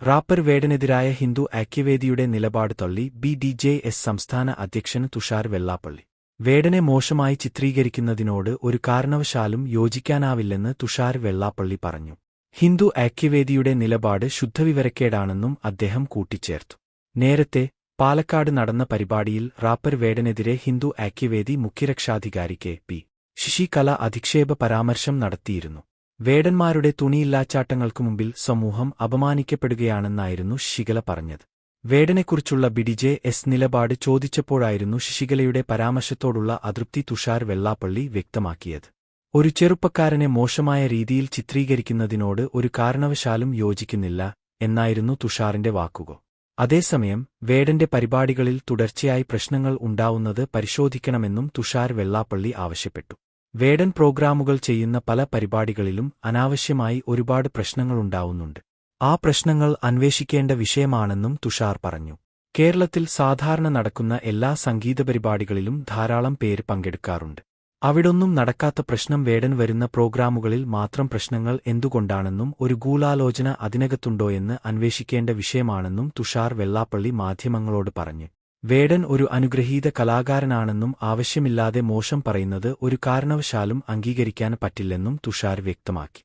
Wrapper വേടനെതിരായ Hindu ഐക്യവേദിയുടെ നിലപാട് തള്ളി B D J S സംസ്ഥാന അധ്യക്ഷൻ തുഷാർ വെള്ളാപ്പള്ളി. വേടനെ മോശമായി ചിത്രീകരിക്കുന്നതിനോട് ഒരു കാരണവശാലും യോജിക്കാനാവില്ലെന്ന് തുഷാർ വെള്ളാപ്പള്ളി പറഞ്ഞു. ഹിന്ദു ഐക്യവേദിയുടെ നിലപാട് ശുദ്ധവിവരക്കേടാണെന്നും അദ്ദേഹം കൂട്ടിച്ചേർത്തു. നേരത്തെ പാലക്കാട് നടന്ന പരിപാടിയിൽ റാപ്പർ വേടനെതിരെ ഹിന്ദു ഐക്യവേദി മുഖ്യരക്ഷാധികാരി കെ പി ശിശികല അധിക്ഷേപ പരാമർശം നടത്തിയിരുന്നു. വേടന്മാരുടെ തുണിയില്ലാച്ചാട്ടങ്ങൾക്കു മുമ്പിൽ സമൂഹം അപമാനിക്കപ്പെടുകയാണെന്നായിരുന്നു ശികല പറഞ്ഞത്. വേടനെക്കുറിച്ചുള്ള ബിഡിജെ എസ് നിലപാട് ചോദിച്ചപ്പോഴായിരുന്നു ശിശികലയുടെ പരാമർശത്തോടുള്ള അതൃപ്തി തുഷാർ വെള്ളാപ്പള്ളി വ്യക്തമാക്കിയത്. ഒരു ചെറുപ്പക്കാരനെ മോശമായ രീതിയിൽ ചിത്രീകരിക്കുന്നതിനോട് ഒരു കാരണവശാലും യോജിക്കുന്നില്ല എന്നായിരുന്നു തുഷാറിന്റെ വാക്കുക അതേസമയം വേടന്റെ പരിപാടികളിൽ തുടർച്ചയായി പ്രശ്നങ്ങൾ ഉണ്ടാവുന്നത് പരിശോധിക്കണമെന്നും തുഷാർ വെള്ളാപ്പള്ളി ആവശ്യപ്പെട്ടു. വേടൻ പ്രോഗ്രാമുകൾ ചെയ്യുന്ന പല പരിപാടികളിലും അനാവശ്യമായി ഒരുപാട് പ്രശ്നങ്ങളുണ്ടാവുന്നുണ്ട്. ആ പ്രശ്നങ്ങൾ അന്വേഷിക്കേണ്ട വിഷയമാണെന്നും തുഷാർ പറഞ്ഞു. കേരളത്തിൽ സാധാരണ നടക്കുന്ന എല്ലാ സംഗീത പരിപാടികളിലും ധാരാളം പേര് പങ്കെടുക്കാറുണ്ട്. അവിടൊന്നും നടക്കാത്ത പ്രശ്നം വേടൻ വരുന്ന പ്രോഗ്രാമുകളിൽ മാത്രം പ്രശ്നങ്ങൾ എന്തുകൊണ്ടാണെന്നും ഒരു ഗൂഢാലോചന അതിനകത്തുണ്ടോയെന്ന് അന്വേഷിക്കേണ്ട വിഷയമാണെന്നും തുഷാർ വെള്ളാപ്പള്ളി മാധ്യമങ്ങളോട് പറഞ്ഞു. വേടൻ ഒരു അനുഗ്രഹീത കലാകാരനാണെന്നും ആവശ്യമില്ലാതെ മോശം പറയുന്നത് ഒരു കാരണവശാലും അംഗീകരിക്കാൻ പറ്റില്ലെന്നും തുഷാർ വ്യക്തമാക്കി.